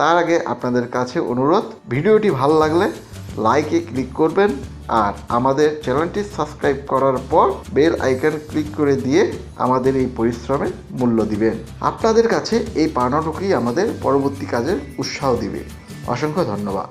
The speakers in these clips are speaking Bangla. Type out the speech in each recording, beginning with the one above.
তার আগে আপনাদের কাছে অনুরোধ ভিডিওটি ভালো লাগলে লাইকে ক্লিক করবেন আর আমাদের চ্যানেলটি সাবস্ক্রাইব করার পর বেল আইকন ক্লিক করে দিয়ে আমাদের এই পরিশ্রমে মূল্য দিবেন। আপনাদের কাছে এই পাওনাটুকুই আমাদের পরবর্তী কাজের উৎসাহ দিবে। অসংখ্য ধন্যবাদ।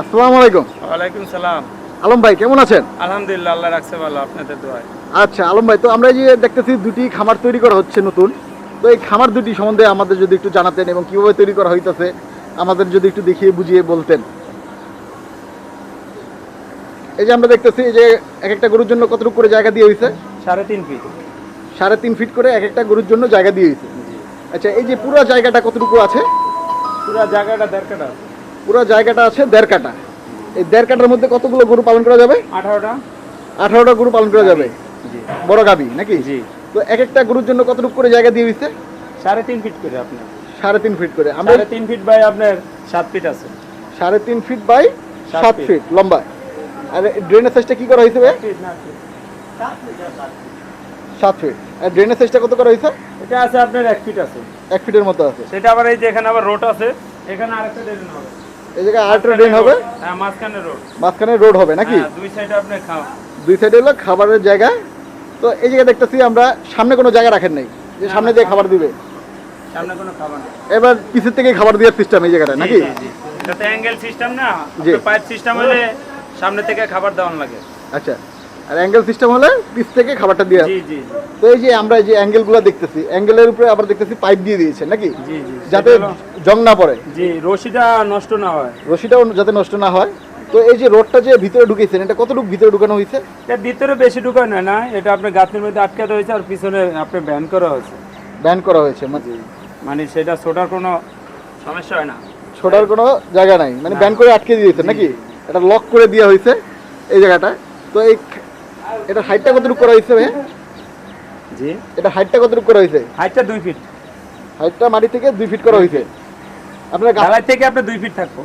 আসসালামু আলাইকুম। ওয়ালাইকুম সালাম। আলম ভাই কেমন আছেন? আলহামদুলিল্লাহ আল্লাহ রাখছে ভালো আপনাদের দোয়ায়। আচ্ছা আলম ভাই তো আমরা এই যে দেখতেছি দুটি খামার তৈরি করা হচ্ছে নতুন। তো এই খামার দুটি সম্বন্ধে আমাদের যদি একটু জানাতেন এবং কীভাবে তৈরি করা হইতেছে আমাদের যদি একটু দেখিয়ে বুঝিয়ে বলতেন। এই যে আমরা দেখতেছি যে এক একটা গরুর জন্য কতটুকু করে জায়গা দিয়ে হয়েছে সাড়ে তিন ফিট সাড়ে তিন ফিট করে এক একটা গরুর জন্য জায়গা দিয়ে হয়েছে আচ্ছা এই যে পুরো জায়গাটা কতটুকু আছে? পুরো জায়গাটা দেড় কাটা পুরো জায়গাটা আছে দেড় কাটা এই দেড় কাটার মধ্যে কতগুলো গরু পালন করা যাবে? আঠারোটা। আঠারোটা গরু পালন করা যাবে? জি। বড় গাবি নাকি? জি। তো এক একটা গরুর জন্য কতটুকু করে জায়গা দিয়ে হয়েছে সাড়ে তিন ফিট করে আপনার। সাড়ে তিন ফিট করে। আমরা তিন ফিট বাই আপনার সাত ফিট আছে। সাড়ে তিন ফিট বাই সাত ফিট। লম্বা। আর ড্রেনের সাইজটা কি করা হয়েছে ভাই? সাত ফিট আর ড্রেনের সাইজটা কত করা হয়েছে? এটা আছে আপনার এক ফিট আছে। এক ফিটের মতো আছে। সেটা আবার এই যে এখানে আবার রোড আছে এখানে আরেকটা ড্রেন হবে। এই জায়গায় আরেকটা ড্রেন হবে? হ্যাঁ মাঝখানে রোড মাঝখানে রোড হবে নাকি? দুই সাইডে আপনি খাও দুই সাইডে হলো খাবারের জায়গা। তো এই জায়গায় দেখতেছি আমরা সামনে কোনো জায়গা রাখেন নাই। যে সামনে দিয়ে খাবার দিবে সামনে কোনো খাবার নেই এবার পিছের থেকে খাবার দেওয়ার সিস্টেম এই জায়গাটা নাকি? অ্যাঙ্গেল সিস্টেম না। জি। পাইপ সিস্টেম হলে সামনে থেকে খাবার দেওয়ান লাগে। আচ্ছা। আর অ্যাঙ্গেল সিস্টেম হলে পিছ থেকে খাবারটা দেওয়া। জি জি তো এই যে আমরা এই যে অ্যাঙ্গেলগুলো দেখতেছি অ্যাঙ্গেলের উপরে আবার দেখতেছি পাইপ দিয়ে দিয়েছে নাকি? জি জি যাতে জং না পড়ে। জি রশিটা নষ্ট না হয়। রশিটাও যাতে নষ্ট না হয়। তো এই যে রোডটা যে ভিতরে ঢুকেছেন এটা কতটুকু ভিতরে ঢুকানো হয়েছে? ভিতরে বেশি ঢুকানো না। এটা আপনার গাছের মধ্যে আটকাতে হয়েছে আর পিছনে আপনি ব্যান করা হয়েছে। ব্যান করা হয়েছে মানে মানে সেটা ছোটার কোনো সমস্যা হয় না। ছোটার কোনো জায়গা নাই। মানে। ব্যান করে আটকে দিয়েছে নাকি? এটা লক করে দেওয়া হয়েছে এই জায়গাটা। তো এই এটা হাইটটা কতটুকু করা হয়েছে ভাই জি। এটা হাইটটা কতটুকু করা হয়েছে? হাইটটা দুই ফিট হাইটটা মাটি থেকে দুই ফিট করা হয়েছে। আপনার ঢালাই থেকে আপনার দুই ফিট থাকব।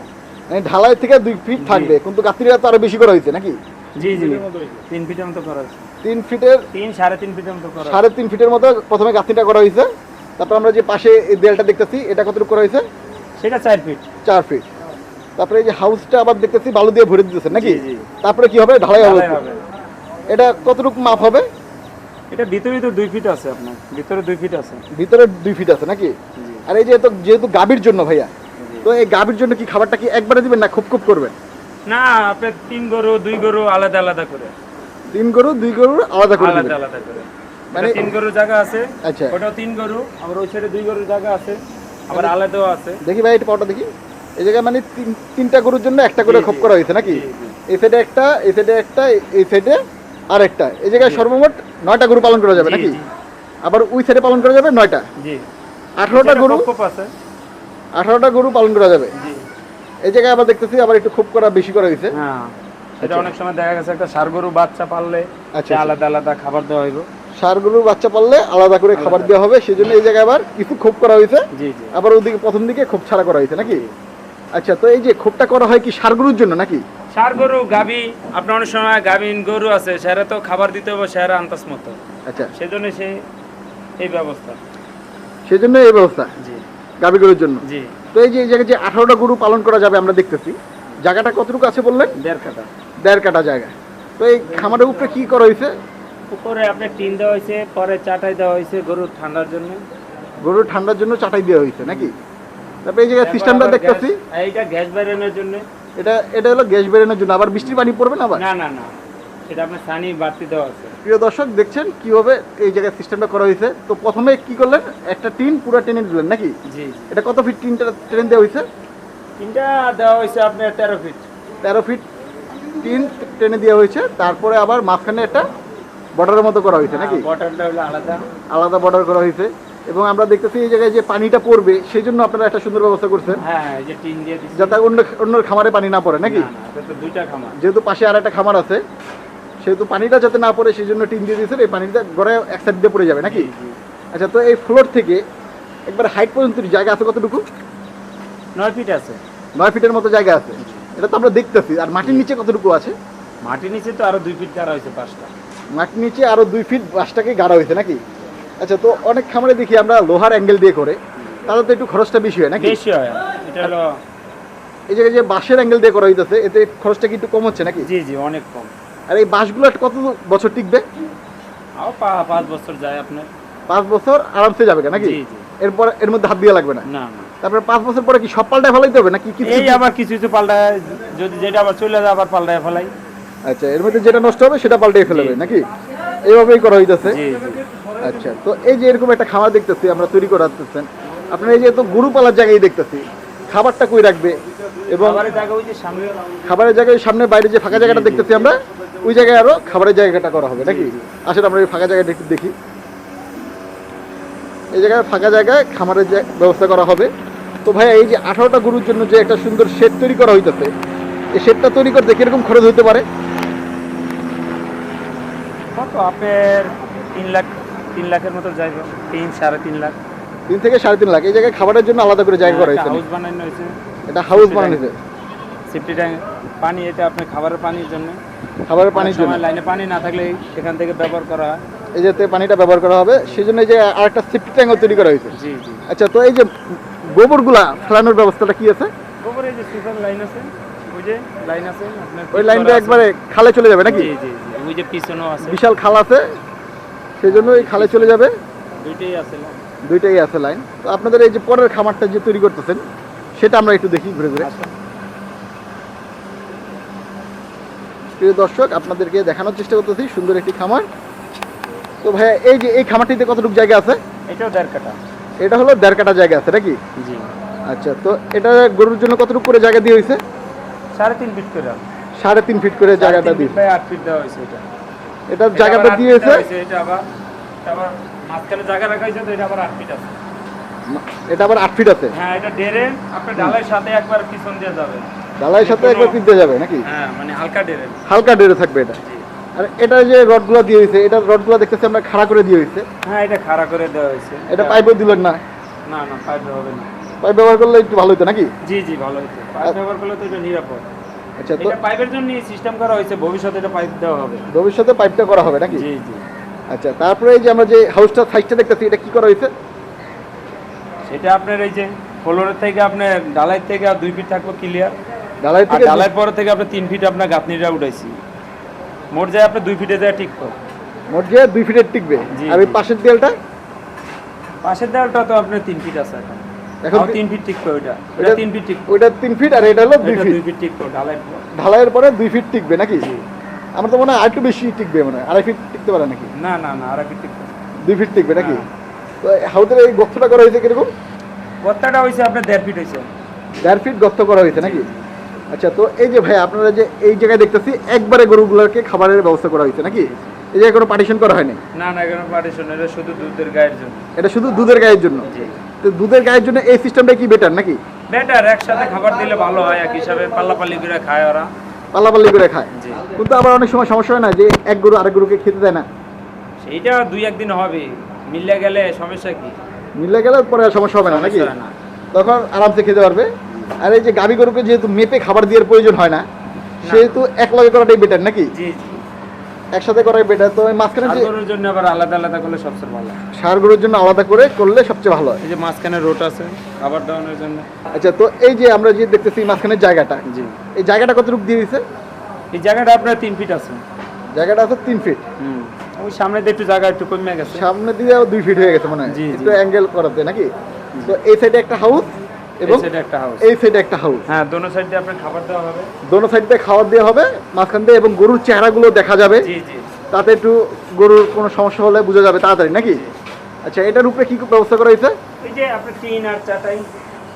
মানে ঢালাই থেকে দুই ফিট থাকবে। কিন্তু গাত্রীরা তো আরও বেশি করা হয়েছে নাকি? জি জি। তিন ফিটের মতো করা হয়েছে। তিন ফিটের তিন সাড়ে তিন ফিটের মতো করা। সাড়ে তিন ফিটের মতো প্রথমে গাঁথনিটা করা হয়েছে। তারপর আমরা যে পাশে এই দেয়ালটা দেখতেছি এটা কতটুকু করা হয়েছে? সেটা চার ফিট চার ফিট তারপরে এই যে হাউসটা আবার দেখতেছি বালু দিয়ে ভরে দিতেছে নাকি। তারপরে কি হবে? ঢালাই হবে। এটা কতটুকু মাপ হবে? এটা ভিতরে তো দুই ফিট আছে আপনার। ভিতরে দুই ফিট আছে। ভিতরে দুই ফিট আছে নাকি? আর এই যে তো যেহেতু গাভীর জন্য ভাইয়া তো এই গাভীর জন্য কি খাবারটা কি একবারে দিবেন না খুব খুব করবেন? না আপনার তিন গরু দুই গরু আলাদা আলাদা করে। তিন গরু দুই গরু আলাদা করে আলাদা আলাদা করে। মানে- মানে তিন গরু জায়গা আছে। আচ্ছা। ওটাও তিন গরু আবার ওই সাইডে দুই গরু জায়গা আছে আবার আলাদাও আছে। দেখি ভাই এটা পাওয়াটা দেখি। এই জায়গায় মানে তিন- তিনটা গরুর জন্য একটা করে খোপ করা হয়েছে নাকি। এই সাইডে একটা এই সাইডে একটা এই সাইডে আর একটা এই জায়গায় সর্বমোট নয়টা গরু পালন করা যাবে নাকি? আবার ওই সাইডে পালন করা যাবে নয়টা? আঠারোটা গরু? খোপ খোপ আছে। আঠারোটা গরু পালন করা যাবে? এই জায়গায় আবার দেখতেছি আবার একটু খুব করা বেশি করা হয়েছে। হ্যাঁ। এটা আচ্ছা। অনেক সময় দেখা গেছে একটা ষাড় গরু বাচ্চা পাললে আচ্ছা, আলাদা আলাদা খাবার দেওয়া হইব। সার গরুর বাচ্চা পাললে আলাদা করে খাবার দেওয়া হবে সেই জন্য এই জায়গায় আবার কিছু খোপ করা হয়েছে। জি জি। আবার ওদিকে প্রথম দিকে খোপ ছাড়া করা হয়েছে নাকি? আচ্ছা তো এই যে খোপটা করা হয় কি সার গরুর জন্য নাকি? ষাড় গরু গাবি আপনার অনেক সময় গাভিন গরু আছে সেরা তো খাবার দিতে হবে সেরা আন্তাস মতো। আচ্ছা। সেজন্য সে এই ব্যবস্থা। সেই জন্য এই ব্যবস্থা? জি। গাভী গরুর জন্য? জি। তো এই যে এই জায়গায় যে আঠারোটা গরু পালন করা যাবে আমরা দেখতেছি জায়গাটা কতটুকু আছে বললেন? দেড় কাটা দেড় কাটা জায়গা। তো এই খামারের উপরে কি করা হয়েছে? উপরে আপনার টিন দেওয়া হয়েছে পরে চাটাই দেওয়া হয়েছে গরুর ঠান্ডার জন্য। গরুর ঠান্ডার জন্য চাটাই দেওয়া হয়েছে নাকি? তারপরে এই জায়গায় সিস্টেমটা দেখতেছি। এইটা গ্যাস বেরোনোর জন্য। এটা এটা হলো গ্যাস বেরোনোর জন্য। আবার বৃষ্টির পানি পড়বে না আবার? না না না। সেটা আপনার সানি বাড়তি দেওয়া আছে। প্রিয় দর্শক দেখছেন কীভাবে এই জায়গায় সিস্টেমটা করা হয়েছে? তো প্রথমে কি করলেন? একটা টিন পুরো টেনে দিলেন নাকি? জি। জি এটা কত ফিট টিনটা ট্রেন দেওয়া হয়েছে? টিনটা দেওয়া হয়েছে আপনার তেরো ফিট। তেরো ফিট টিন টেনে দেওয়া হয়েছে। তারপরে আবার মাঝখানে একটা বর্ডারের মতো করা হয়েছে নাকি? বটারটা হলো আলাদা। আলাদা বর্ডার করা হয়েছে। এবং আমরা দেখতেছি এই জায়গায় যে পানিটা পড়বে সেই জন্য আপনারা একটা সুন্দর ব্যবস্থা করছেন। হ্যাঁ এই যে টিন দিয়ে দিচ্ছি। যাতে অন্য অন্য খামারে পানি না পড়ে নাকি? যেহেতু পাশে আর একটা খামার আছে সেহেতু পানিটা যাতে না পড়ে সেই জন্য টিন দিয়ে দিয়েছেন এই পানিটা গড়ে এক সাইড দিয়ে পড়ে যাবে নাকি। আচ্ছা তো এই ফ্লোর থেকে একবার হাইট পর্যন্ত জায়গা আছে কতটুকু? নয় ফিট আছে। নয় ফিটের মতো জায়গা আছে। এটা তো আমরা দেখতেছি। আর মাটির নিচে কতটুকু আছে? মাটির নিচে তো আরও দুই ফিট কারা হয়েছে পাঁচটা। মাটির নিচে আরও দুই ফিট বাঁশটাকে গাড়া হয়েছে নাকি? আচ্ছা তো অনেক খামারে দেখি আমরা লোহার অ্যাঙ্গেল দিয়ে করে তাহলে তো একটু খরচটা বেশি হয় নাকি? বেশি হয় এটা হলো এই জায়গায় যে বাঁশের অ্যাঙ্গেল দিয়ে করা হইতেছে এতে খরচটা কি একটু কম হচ্ছে নাকি? জি জি অনেক কম। আর এই বাঁশগুলো কত বছর টিকবে? আও পাঁচ বছর যায় আপনার। পাঁচ বছর আরামসে যাবে নাকি? এরপর এর মধ্যে হাত দিয়ে লাগবে না? না না। তারপরে পাঁচ বছর পরে কি সব পাল্টায় ফেলাইতে হবে নাকি এই আবার কিছু কিছু পাল্টায় যদি যেটা আবার চলে যায় আবার পাল্টায় ফেলাই। আচ্ছা এর মধ্যে যেটা নষ্ট হবে সেটা পাল্টে ফেলাবে। নাকি? এইভাবেই করা হইতেছে? আচ্ছা তো এই যে এরকম একটা খাবার দেখতেছি আমরা তৈরি করাতেছেন আপনারা এই যে তো গরু পালার জায়গায় দেখতেছি খাবারটা কই রাখবে? এবং খাবারের জায়গা ওই যে সামনে। খাবারের জায়গায় সামনে বাইরে যে ফাঁকা জায়গাটা দেখতেছি আমরা ওই জায়গায় আরও খাবারের জায়গাটা করা হবে নাকি? আসলে আমরা এই ফাঁকা জায়গাটা একটু দেখি। এই জায়গায় ফাঁকা জায়গায় খামারের ব্যবস্থা করা হবে। তো ভাই এই যে আঠারোটা গরুর জন্য যে একটা সুন্দর শেড তৈরি করা হইতেছে এই শেডটা তৈরি করতে কীরকম খরচ হতে পারে? কত? আপনার তিন লাখ তিন লাখের মতো যাইবে। তিন সাড়ে তিন লাখ। তিন থেকে সাড়ে তিন লাখ। এই জায়গায় খাবারের জন্য আলাদা করে জায়গা করা হয়েছে হাউস বানানো হয়েছে। এটা হাউস বানানো হয়েছে? সেফটি ট্যাঙ্ক পানি এটা আপনার খাবারের পানির জন্য। খাবারের পানির জন্য? লাইনে পানি না থাকলে সেখান থেকে ব্যবহার করা হয়। এই যাতে পানিটা ব্যবহার করা হবে সেই জন্য এই যে আরেকটা সেফটি ট্যাঙ্কও তৈরি করা হয়েছে। জি জি। আচ্ছা তো এই যে গোবরগুলা ফেলানোর ব্যবস্থাটা কি আছে? গোবরে যে সুপার লাইন আছে যে লাইন আছে ওই লাইনটা একবারে খালে চলে যাবে নাকি? জি জি জি ওই যে পিছনেও আছে। বিশাল খাল আছে সেই জন্য এই খালে চলে যাবে। দুইটাই আছে লাইন। দুইটাই আছে লাইন। তো আপনাদের এই যে পরের খামারটা যে তৈরি করতেছেন সেটা আমরা একটু দেখি ঘুরে ঘুরে। প্রিয় দর্শক আপনাদেরকে দেখানোর চেষ্টা করতেছি সুন্দর একটি খামার। তো ভাইয়া এই যে এই খামারটিতে কতটুকু জায়গা আছে? এটাও দেড় কাটা এটা হলো দেড় কাটা জায়গা আছে নাকি? জি। আচ্ছা তো এটা গরুর জন্য কতটুকু করে জায়গা দিয়ে হয়েছে? সাড়ে তিন ফিট করে। সাড়ে তিন ফিট করে জায়গাটা দিয়ে। আট ফিট দেওয়া হয়েছে এটা। এটা জায়গাটা আবার আট দিয়ে feet দেওয়া হয়েছে হয়েছে, এটা আবার আবার মাঝখানে জায়গা রাখা হয়েছে তো এটা আবার আট ফিট আছে। এটা আবার আট ফিট আছে? হ্যাঁ এটা ডেরে আপনার ডালের সাথে একবার পিছন দিয়ে যাবে। সাথে যাবে নাকি? হ্যাঁ মানে হালকা ডেরে। হালকা ডেরে থাকবে এটা? আর এটা যে রডগুলো দিয়ে হয়েছে এটা রডগুলো দেখতেছি আমরা খাড়া করে দিয়ে হয়েছে? হ্যাঁ এটা খাড়া করে দেওয়া হয়েছে। এটা পাইপও দিলেন না? না না পাইপ হবে না। পাইপ ব্যবহার করলে একটু ভালো হতো নাকি? জি জি ভালো হয়েছে পাইপ ব্যবহার করলে তো এটা নিরাপদ। আচ্ছা তো এটা পাইপের জন্য সিস্টেম করা হয়েছে ভবিষ্যতে এটা পাইপ দেওয়া হবে। ভবিষ্যতে পাইপটা করা হবে নাকি? জি জি। আচ্ছা তারপরে এই যে আমরা যে হাউসটা সাইজটা দেখতেছি এটা কি করা হয়েছে? সেটা আপনার এই যে ফ্লোরের থেকে আপনার ডালাই থেকে আর দুই ফিট থাকব ক্লিয়ার ঢালাই আর থেকে ডালাই পরে থেকে আপনার তিন ফিট আপনার গাঁথনিটা উঠাইছি। মোট যায় আপনার দুই ফিটে যায় ঠিক তো মোট যায় দুই ফিটের টিকবে। আর ওই। পাশের দেয়ালটা? পাশের দেওয়ালটা তো আপনার তিন ফিট আছে এখন। এখন এখন ফিট ঠিক তো ওইটা। ওইটা- ওইটা ফিট ঠিক ওইটা তিন ফিট আর এটা হলো দুই ফিট দুই ফিট ঠিক তো ডালাই ঢালাইয়ের পরে দুই ফিট টিকবে নাকি। আমার তো মনে হয় আরেকটু বেশি টিকবে মনে হয়। আড়াই ফিট টিকতে পারে নাকি? না না না আর ফিট তো দুই ফিট টিকবে নাকি? হ্যাঁ। তো হাউসের এই গর্তটা করা হয়েছে কীরকম? গত্তাটা হয়েছে আপনার দেড় ফিট হয়েছে। দেড় ফিট গর্ত করা হয়েছে নাকি? আচ্ছা তো এই যে ভাই আপনারা যে এই জায়গায় দেখতেছি একবারে গরুগুলোকে খাবারের ব্যবস্থা করা হয়েছে নাকি? এই জায়গায় কোনো পার্টিশন করা হয়নি? না না এখানে পার্টিশন এটা শুধু দুধের গায়ের জন্য। এটা শুধু দুধের গায়ের জন্য? তো দুধের গায়ের জন্য এই সিস্টেমটা কি বেটার নাকি? বেটার একসাথে খাবার দিলে ভালো হয় এক হিসাবে পাল্লাপাল্লি করে খায় ওরা। পাল্লাপাল্লি করে খায়। কিন্তু আবার অনেক সময় সমস্যা হয় না যে এক গরু আরেক গরুকে খেতে দেয় না? সেইটা দুই একদিন হবে। মিলে গেলে সমস্যা কি? মিলে গেলে পরে সমস্যা হবে না নাকি। তখন আরামসে খেতে পারবে। আর এই যে গাভী গরুকে যেহেতু মেপে খাবার দেওয়ার প্রয়োজন হয় না সেহেতু এক লগে করাটাই বেটার নাকি? জি জি। একসাথে করাই বেটার তো মাঝখানে যে গরুর জন্য আবার আলাদা আলাদা করলে সবচেয়ে ভালো। সার গরুর জন্য আলাদা করে করলে সবচেয়ে ভালো হয়। এই যে মাঝখানে রোড আছে খাবার দাওয়ানোর জন্য। আচ্ছা তো এই যে আমরা যে দেখতেছি মাঝখানের জায়গাটা জি। এই জায়গাটা কতটুকু দিয়ে দিয়েছে? এই জায়গাটা আপনার তিন ফিট আছে। জায়গাটা আছে তিন ফিট হুম। ওই সামনে দিয়ে একটু জায়গা একটু কমে গেছে। সামনে দিয়ে দুই ফিট হয়ে গেছে মনে হয়। জি। একটু অ্যাঙ্গেল করাতে নাকি? তো এই সাইডে একটা হাউস এবং এই সাইডে একটা হাউস হ্যাঁ দোনো সাইড আপনার খাবার দেওয়া হবে। দোনো সাইড খাওয়ার দেওয়া হবে মাঝখান দিয়ে এবং গরুর চেহারাগুলো দেখা যাবে। জি জি। তাতে একটু গরুর কোনো সমস্যা হলে বোঝা যাবে তাড়াতাড়ি নাকি? আচ্ছা এটার উপরে কি ব্যবস্থা করা হয়েছে? এই যে আপনার টিন আর চাটাই।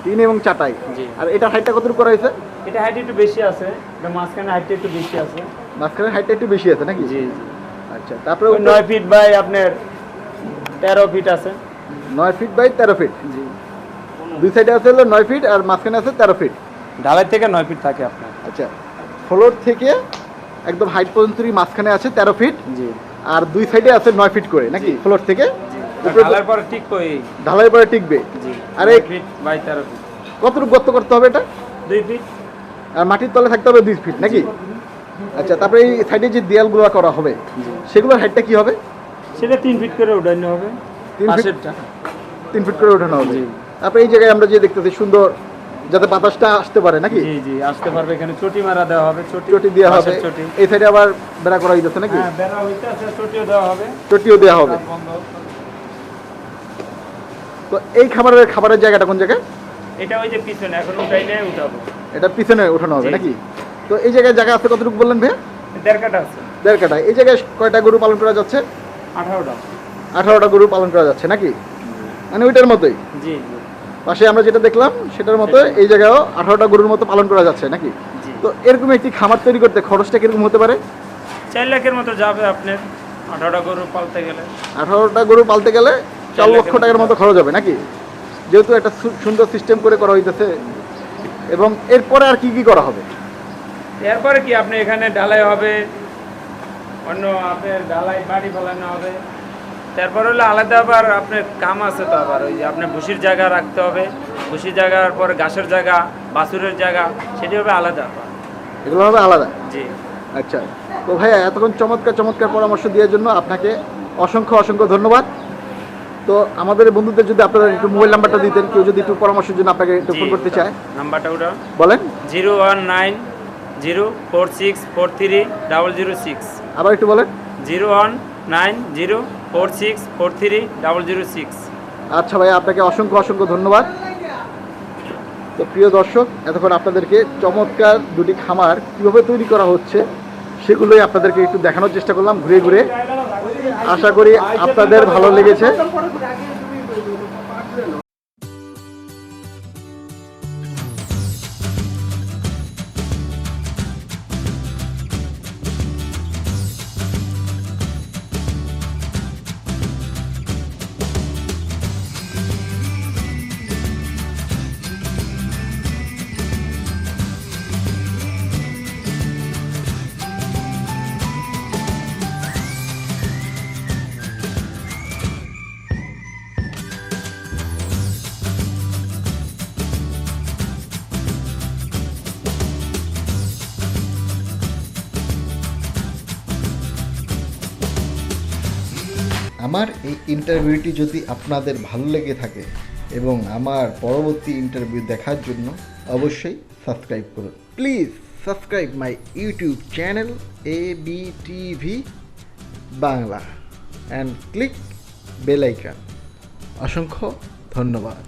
টিন এবং চাটাই। জি। আর এটার হাইটটা কতটুকু করা হয়েছে? এটা হাইট একটু বেশি আছে। এটা মাঝখানে হাইটটা একটু বেশি আছে। মাঝখানের হাইটটা একটু বেশি আছে নাকি? জি আচ্ছা তারপরে নয় ফিট বাই আপনার তেরো ফিট আছে। নয় ফিট বাই তেরো ফিট জি। দুই সাইডে আছে হলো নয় ফিট আর মাঝখানে আছে তেরো ফিট ঢালাই থেকে নয় ফিট থাকে আপনার। আচ্ছা ফ্লোর থেকে একদম হাইট পর্যন্তই মাঝখানে আছে তেরো ফিট জি। আর দুই সাইডে আছে নয় ফিট করে নাকি? ফ্লোর থেকে? ঢালার পরে ঠিক কই ঢালাই পরে টিকবে? জি। আর এক ফিট বাই তেরো ফিট কতটুকু গর্ত করতে হবে এটা? দুই ফিট আর মাটির তলে থাকতে হবে দুই ফিট নাকি? আচ্ছা তারপরে এই সাইডে যে দেয়ালগুলো করা হবে সেগুলোর হাইটটা কি হবে? সেটা তিন ফিট করে উঠানো হবে। তিন ফিট তিন ফিট করে ওঠানো হবে। জি। তারপরে এই জায়গায় আমরা যে দেখতেছি সুন্দর যাতে বাতাসটা আসতে পারে নাকি? জি জি আসতে পারবে এখানে। চটি মারা দেওয়া হবে চটি। চটি দেওয়া হবে। এই সাইডে আবার বেড়া করা হইতেছে নাকি? হ্যাঁ বেড়া হইতে আছে চটিও দেওয়া হবে। চটিও দেওয়া হবে। তো এই খাবারের খাবারের জায়গাটা কোন জায়গায়? এটা ওই যে পিছনে এখন উঠাইলে উঠাবো। এটা পিছনে ওঠানো হবে নাকি? তো এই জায়গায় জায়গা আছে কতটুকু বললেন ভাইয়া? দেড় কাটা আছে। দেড় কাটা এই জায়গায় কয়টা গরু পালন করা যাচ্ছে? আঠারোটা। আঠারোটা গরু পালন করা যাচ্ছে নাকি? মানে ওইটার মতোই? জি জি। পাশে আমরা যেটা দেখলাম সেটার মতো এই জায়গায়ও আঠারোটা গরুর মতো পালন করা যাচ্ছে নাকি? তো এরকম একটি খামার তৈরি করতে খরচটা কীরকম হতে পারে? চার লাখের মতো যাবে আপনার আঠারোটা গরু পালতে গেলে। আঠারোটা গরু পালতে গেলে চার লক্ষ টাকার মতো খরচ হবে নাকি? যেহেতু একটা সুন্দর সিস্টেম করে করা হইতেছে। এবং এরপরে আর কি কি করা হবে? এরপরে কি আপনি এখানে ঢালাই হবে অন্য আপনার ঢালাই বাড়ি ফেলানো হবে। তারপর হলো আলাদা আবার আপনার কাম আছে তো আবার ওই যে আপনার ভুসির জায়গা রাখতে হবে ভুসির জায়গার পরে ঘাসের জায়গা বাছুরের জায়গা সেটি হবে আলাদা এগুলো হবে আলাদা? জি। আচ্ছা তো ভাইয়া এতক্ষণ চমৎকার চমৎকার পরামর্শ দেওয়ার জন্য আপনাকে অসংখ্য অসংখ্য ধন্যবাদ। তো আমাদের বন্ধুদের যদি আপনারা একটু মোবাইল নাম্বারটা দিতেন কেউ যদি একটু পরামর্শের জন্য আপনাকে একটু ফোন করতে চায়। নাম্বারটা ওটা। বলেন। Zero one nine zero four six four three double zero six. আবার একটু বলেন। Zero one nine zero four six, four three, double zero six. আচ্ছা ভাই, আপনাকে অসংখ্য অসংখ্য ধন্যবাদ। তো প্রিয় দর্শক, এতক্ষণ আপনাদেরকে চমৎকার দুটি খামার কীভাবে তৈরি করা হচ্ছে, সেগুলোই আপনাদেরকে একটু দেখানোর চেষ্টা করলাম ঘুরে ঘুরে। আশা করি আপনাদের ভালো লেগেছে। ইন্টারভিউটি যদি আপনাদের ভালো লেগে থাকে এবং আমার পরবর্তী ইন্টারভিউ দেখার জন্য অবশ্যই সাবস্ক্রাইব করুন। Please subscribe my YouTube channel A B TV Bangla and click bell icon অসংখ্য ধন্যবাদ।